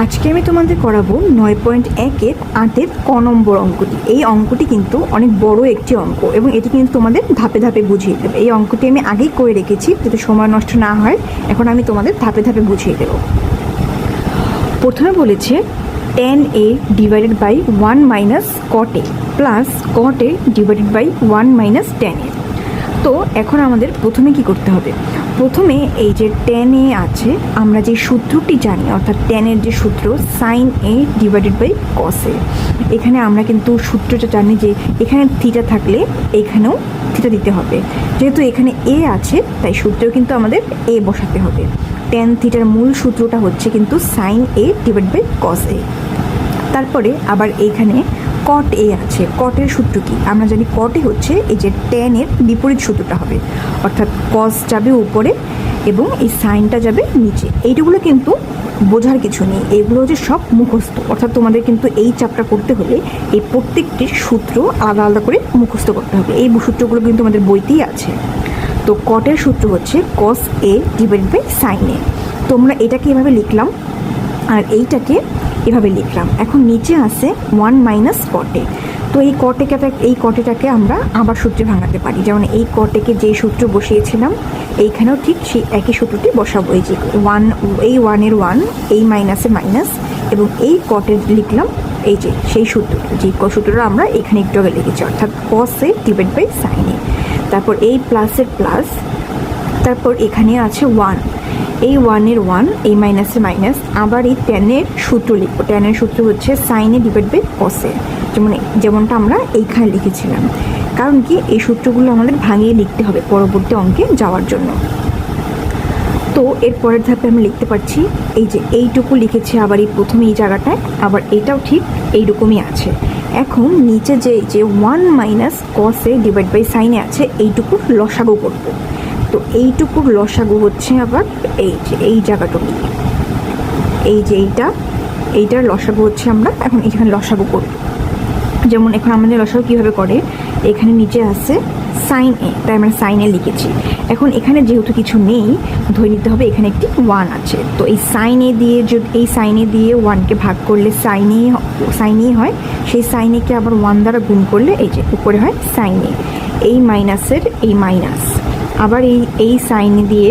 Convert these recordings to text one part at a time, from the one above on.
আজকে আমি তোমাদের করাবো নয় পয়েন্ট একের আটের ক নম্বর অঙ্কটি। এই অঙ্কটি কিন্তু অনেক বড় একটি অঙ্ক এবং এটি কিন্তু তোমাদের ধাপে ধাপে বুঝিয়ে দেবে। এই অঙ্কটি আমি আগেই করে রেখেছি, যাতে সময় নষ্ট না হয়। এখন আমি তোমাদের ধাপে ধাপে বুঝিয়ে দেবো। প্রথমে বলেছে tan A divided by one minus cot A plus cot A divided by one minus tan A. তো এখন আমাদের প্রথমে কি করতে হবে? প্রথমে এই যে টেন এ আছে, আমরা যে সূত্রটি জানি, অর্থাৎ টেনের যে সূত্র sine A divided by cos A এখানে আমরা কিন্তু সূত্রটা জানি যে এখানে থিটা থাকলে এখানেও থিটা দিতে হবে। যেহেতু এখানে এ আছে, তাই সূত্রেও কিন্তু আমাদের এ বসাতে হবে। টেন থিটার মূল সূত্রটা হচ্ছে কিন্তু sine A divide by cos A তারপরে আবার এইখানে কট এ আছে। কটের সূত্র কি? আমরা জানি কটে হচ্ছে এই যে টেনের বিপরীত সূত্রটা হবে। অর্থাৎ কস যাবে উপরে এবং এই সাইনটা যাবে নিচে। এইটুকুলো কিন্তু বোঝার কিছু নেই। এগুলো হচ্ছে সব মুখস্থ। অর্থাৎ তোমাদের কিন্তু এই চাপটা করতে হলে এই প্রত্যেকটি সূত্র আলাদা আলাদা করে মুখস্থ করতে হবে। এই সূত্রগুলো কিন্তু আমাদের বইতেই আছে। তো কটের সূত্র হচ্ছে cos A divide by sine A তোমরা এটাকে এভাবে লিখলাম, আর এইটাকে এভাবে লিখলাম। এখন নিচে আসে ওয়ান মাইনাস কটে তো এই কটেকে এই কটেটাকে আমরা আবার সূত্রে ভাঙাতে পারি। যেমন এই কটেকে যেই সূত্র বসিয়েছিলাম, এইখানেও ঠিক সেই একই সূত্রটি বসাবো। এই যে ওয়ান এই ওয়ানের ওয়ান এই মাইনাসে মাইনাস এবং এই কটের লিখলাম, এই যে সেই সূত্র, যে ক সূত্রটা আমরা এখানে একটু আগে লিখেছি, অর্থাৎ কসে ডিভাইড বাই সাইনে তারপর এই প্লাসের প্লাস তারপর এখানে আছে ওয়ান এই ওয়ানের ওয়ান এই মাইনাসে মাইনাস আবার এই টেনের সূত্র লিখব। টেনের সূত্র হচ্ছে সাইনে ডিভাইড বাই কসে যেমন যেমনটা আমরা এইখানে লিখেছিলাম। কারণ কি? এই সূত্রগুলো আমাদের ভাঙিয়ে লিখতে হবে পরবর্তী অঙ্কে যাওয়ার জন্য। তো এর পরের ধাপে আমি লিখতে পারছি, এই যে এইটুকু লিখেছি আবার এই প্রথমে এই জায়গাটায়, আবার এটাও ঠিক এইরকমই আছে। এখন নিচে যে যে ওয়ান মাইনাস কসে ডিভাইড বাই সাইনে আছে, এইটুকু লসাগু করব। তো এইটুকুর লসাগু হচ্ছে আবার এই যে, এই জায়গাটুকু এই যে এইটা, এইটার লসাগু হচ্ছে আমরা এখন এখানে লসাগু করব যেমন এখন আমাদের লসাগু কীভাবে করে? এখানে নিচে আছে সাইন এ তাই আমরা সাইন লিখেছি। এখন এখানে যেহেতু কিছু নেই, ধরে নিতে হবে এখানে একটি ওয়ান আছে। তো এই সাইন দিয়ে যদি, এই সাইন দিয়ে ওয়ানকে ভাগ করলে সাইনে সাইনেই হয়, সেই সাইনেকে আবার ওয়ান দ্বারা গুণ করলে এই যে, উপরে হয় সাইনে এই মাইনাসের এই মাইনাস আবার এই এই সাইনে দিয়ে,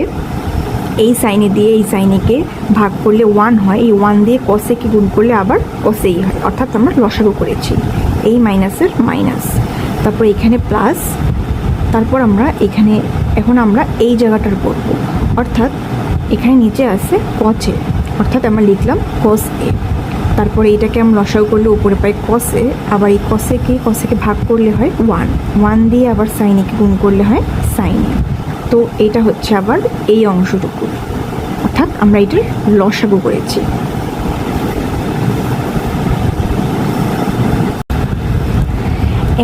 এই সাইনে দিয়ে, এই সাইনেকে ভাগ করলে ওয়ান হয়, এই ওয়ান দিয়ে কসেকে গুণ করলে আবার কষেই হয়। অর্থাৎ আমরা লসাগু করেছি। এই মাইনাসের মাইনাস তারপর এখানে প্লাস তারপর আমরা এখানে, এখন আমরা এই জায়গাটার করব। অর্থাৎ এখানে নিচে আছে কচে অর্থাৎ আমরা লিখলাম কস এ। তারপরে এটাকে আমরা লসাগু করলে উপরে পাই কসে আবার এই কষেকে কষেকে ভাগ করলে হয় ওয়ান ওয়ান দিয়ে আবার সাইনেকে গুণ করলে হয় সাইনে তো এটা হচ্ছে আবার এই অংশটুকু। অর্থাৎ আমরা এটার লসাগু করেছি।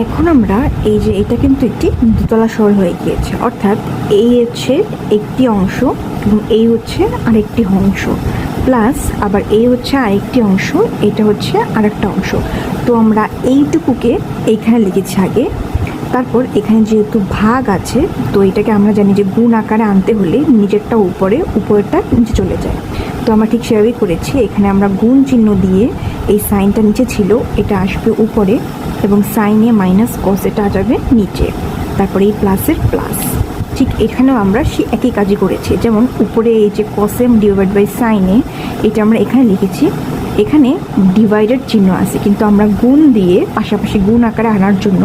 এখন আমরা এই যে এটা কিন্তু একটি দোতলা সরল হয়ে গিয়েছে। অর্থাৎ এই হচ্ছে একটি অংশ এবং এই হচ্ছে আরেকটি অংশ। প্লাস আবার এই হচ্ছে আরেকটি অংশ, এটা হচ্ছে আরেকটা অংশ। তো আমরা এইটুকুকে এইখানে লিখেছি আগে। তারপর এখানে যেহেতু ভাগ আছে, তো এটাকে আমরা জানি যে গুণ আকারে আনতে হলে নিজেরটা উপরে, উপরেরটা নিচে চলে যায়। তো আমরা ঠিক সেভাবেই করেছি। এখানে আমরা গুণ চিহ্ন দিয়ে এই সাইনটা নিচে ছিল, এটা আসবে উপরে এবং সাইনে মাইনাস কস এটা যাবে নিচে। তারপরে এই প্লাসের প্লাস ঠিক এখানেও আমরা সে একই কাজই করেছি। যেমন উপরে এই যে কসেম ডিভাইড বাই সাইনে এটা আমরা এখানে লিখেছি। এখানে ডিভাইডেড চিহ্ন আছে, কিন্তু আমরা গুণ দিয়ে পাশাপাশি গুণ আকারে আনার জন্য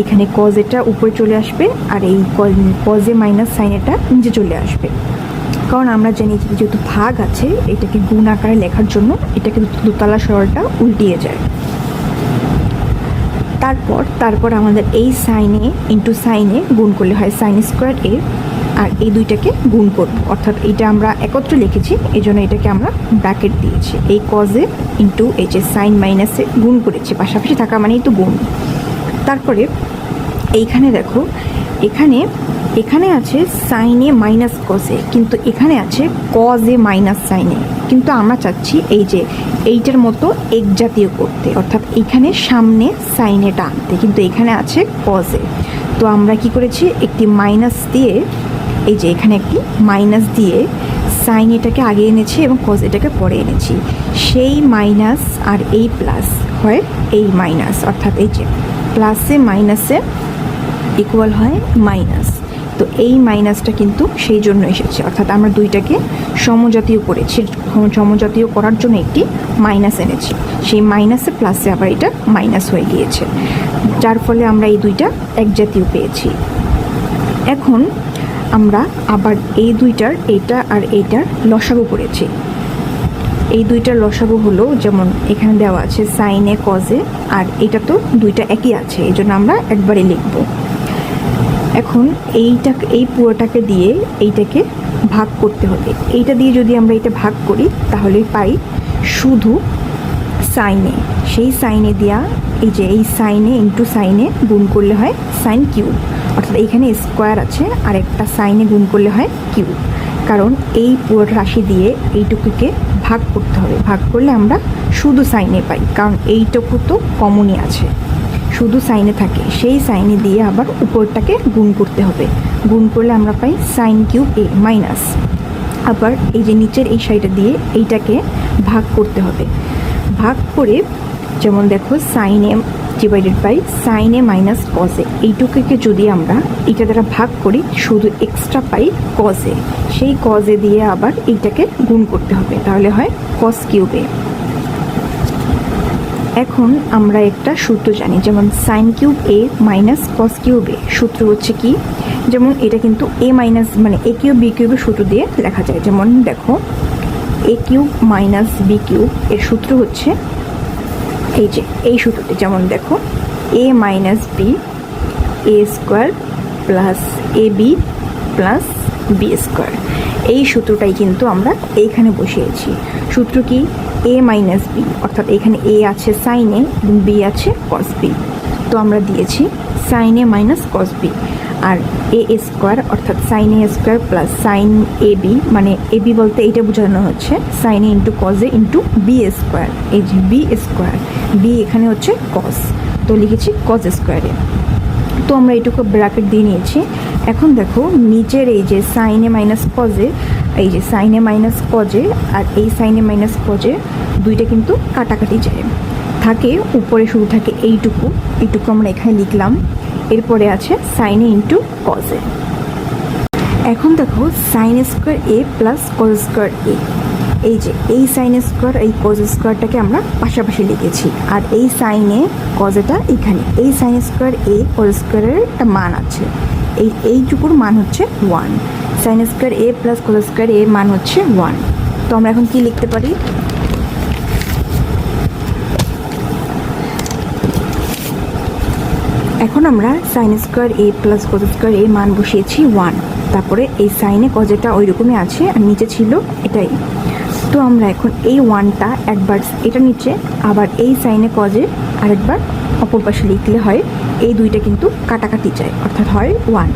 এখানে কজ এটা উপরে চলে আসবে আর এই কজে মাইনাস সাইন এটা নিচে চলে আসবে। কারণ আমরা জানি যে যেহেতু ভাগ আছে, এটাকে গুণ আকারে লেখার জন্য এটাকে দোতলা সরলটা উল্টিয়ে যায়। তারপর তারপর আমাদের এই সাইনে ইন্টু সাইনে গুণ করলে হয় সাইন স্কোয়ার এ, আর এই দুইটাকে গুণ করব। অর্থাৎ এটা আমরা একত্রে লিখেছি এই জন্য এটাকে আমরা ব্র্যাকেট দিয়েছি। এই কজে ইন্টু এই যে সাইন মাইনাসে গুণ করেছি, পাশাপাশি থাকা মানেই তো গুণ। তারপরে এইখানে দেখো, এখানে এখানে আছে সাইনে মাইনাস কজে কিন্তু এখানে আছে কজে মাইনাস সাইনে কিন্তু আমরা চাচ্ছি এই যে এইটার মতো এক জাতীয় করতে, অর্থাৎ এখানে সামনে সাইনেটা আনতে কিন্তু এখানে আছে কজে তো আমরা কি করেছি? একটি মাইনাস দিয়ে, এই যে এখানে একটি মাইনাস দিয়ে সাইন এটাকে আগে এনেছি এবং কজ এটাকে পরে এনেছি। সেই মাইনাস আর এই প্লাস হয় এই মাইনাস অর্থাৎ এই যে প্লাসে, মাইনাসে ইকুয়াল হয় মাইনাস তো এই মাইনাসটা কিন্তু সেই জন্য এসেছে। অর্থাৎ আমরা দুইটাকে সমজাতীয় করেছি। সমজাতীয় করার জন্য একটি মাইনাস এনেছি। সেই মাইনাসে প্লাসে আবার এটা মাইনাস হয়ে গিয়েছে। যার ফলে আমরা এই দুইটা এক জাতীয় পেয়েছি। এখন আমরা আবার এই দুইটার, এইটা আর এইটার লসাগু করেছি। এই দুইটা লসাগু হলো, যেমন এখানে দেওয়া আছে সাইনে কজে আর এটা তো দুইটা একই আছে, এই জন্য আমরা একবারে লিখব। এখন এইটা, এই পুরোটাকে দিয়ে এইটাকে ভাগ করতে হবে। এইটা দিয়ে যদি আমরা এটা ভাগ করি, তাহলে পাই শুধু সাইনে সেই সাইনে দেওয়া এই যে এই সাইনে ইন্টু সাইনে গুণ করলে হয় সাইন কিউব অর্থাৎ এইখানে স্কোয়ার আছে আর একটা সাইনে গুণ করলে হয় কিউব কারণ এই পুরো রাশি দিয়ে এইটুকুকে ভাগ করতে হবে। ভাগ করলে আমরা শুধু সাইনে পাই, কারণ এইটুকু তো কমনই আছে। শুধু সাইনে থাকে, সেই সাইনে দিয়ে আবার উপরটাকে গুণ করতে হবে। গুণ করলে আমরা পাই সাইন কিউব এ মাইনাস। আবার এই যে নিচের এই সাইডটা দিয়ে এইটাকে ভাগ করতে হবে। ভাগ করে যেমন দেখো সাইন সাইনে divided by sine A minus কজে এইটুকুকে যদি আমরা এটা দ্বারা ভাগ করি, শুধু এক্সট্রা পাই কজে সেই কজে দিয়ে আবার এইটাকে গুণ করতে হবে। তাহলে হয় কস কিউবে এখন আমরা একটা সূত্র জানি, যেমন sine cube A minus cos cube A সূত্র হচ্ছে কি? যেমন এটা কিন্তু এ মাইনাস মানে এ কিউব বি কিউবের সূত্র দিয়ে লেখা যায়। যেমন দেখো A cube minus B cube এর সূত্র হচ্ছে এই যে, এই সূত্রটি, যেমন দেখো A minus B A square plus A B plus B square এই সূত্রটাই কিন্তু আমরা এইখানে বসিয়েছি। সূত্র কি? এ মাইনাস বি অর্থাৎ এখানে এ আছে সাইনে বি আছে কস বি তো আমরা দিয়েছি সাইনে মাইনাস কস বি আর এ স্কোয়ার, অর্থাৎ sine A square plus sine A B মানে এ বি বলতে এইটা বোঝানো হচ্ছে sine A into cos A into B square, এই যে বি স্কোয়ার বি এখানে হচ্ছে কস তো লিখেছি কজ স্কোয়ারে তো আমরা এইটুকু ব্র্যাকেট দিয়ে নিয়েছি। এখন দেখো, নিচের এই যে সাইনে মাইনাস কজে এই যে সাইনে মাইনাস কজে আর এই সাইনে মাইনাস কজে দুইটা কিন্তু কাটাকাটি যায়। থাকে, উপরে শুরু থাকে এইটুকু এইটুকু আমরা এখানে লিখলাম। এরপরে আছে সাইনে ইন্টু কজে এখন দেখো sine square A plus cos square A এই যে, এই সাইন স্কোয়ার এই কজ স্কোয়ারটাকে আমরা পাশাপাশি লিখেছি। আর এই সাইনে কজেটা এখানে। এই সাইন স্কোয়ার এ কজ স্কোয়ারের একটা মান আছে। এই, এইটুকুর মান হচ্ছে one sine square A plus cos square এর মান হচ্ছে ওয়ান তো আমরা এখন কি লিখতে পারি? এখন আমরা sine square A plus cos square A মান বসিয়েছি ওয়ান তারপরে এই সাইনে কজেটা ওই রকমই আছে, আর নিচে ছিল এটাই। তো আমরা এখন এই ওয়ানটা একবার এটা নিচে, আবার এই সাইনে কজে আরেকবার অপর পাশে লিখলে হয়, এই দুইটা কিন্তু কাটাকাটি যায়, অর্থাৎ হয় ওয়ান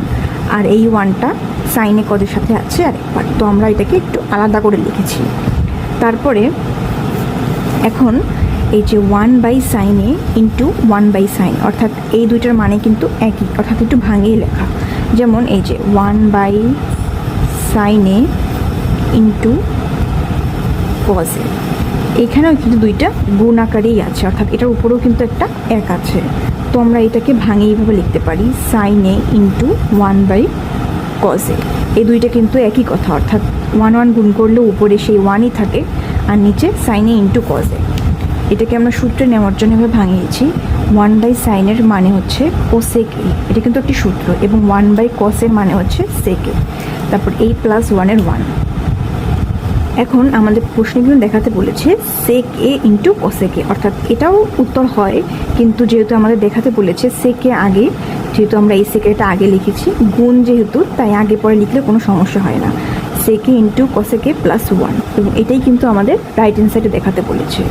আর এই ওয়ানটা সাইনে কজের সাথে আছে আরেকবার। তো আমরা এটাকে একটু আলাদা করে লিখেছি। তারপরে এখন এই যে ওয়ান বাই সাইনে ইন্টু ওয়ান বাই সাইন অর্থাৎ এই দুইটার মানে কিন্তু একই, অর্থাৎ একটু ভাঙেই লেখা। যেমন এই যে one by sine A into কজে এখানেও কিন্তু দুইটা গুণ আকারেই আছে, অর্থাৎ এটার উপরেও কিন্তু একটা এক আছে। তো আমরা এটাকে ভাঙে এইভাবে লিখতে পারি সাইনে ইন্টু ওয়ান বাই কজে এই দুইটা কিন্তু একই কথা, অর্থাৎ ওয়ান ওয়ান গুণ করলে উপরে সেই ওয়ানই থাকে, আর নিচে সাইনে ইন্টু কজে এটাকে আমরা সূত্রে নেওয়ার জন্য এভাবে ভাঙিয়েছি ওয়ান বাই সাইনের মানে হচ্ছে ও কোসেক এ এটা কিন্তু একটি সূত্র এবং ওয়ান বাই কসের মানে হচ্ছে সেক এ তারপর এই প্লাস ওয়ানের ওয়ান এখন আমাদের প্রশ্নগুলো দেখাতে বলেছে সেক এ ইন্টু কোসেক অর্থাৎ এটাও উত্তর হয়, কিন্তু যেহেতু আমাদের দেখাতে বলেছে সেকে আগে, যেহেতু আমরা এই সেকেটা আগে লিখেছি, গুণ যেহেতু, তাই আগে পরে লিখলে কোনো সমস্যা হয় না। সেকে ইন্টু কোসেকে প্লাস ওয়ান এবং এটাই কিন্তু আমাদের রাইট সাইডে দেখাতে বলেছে।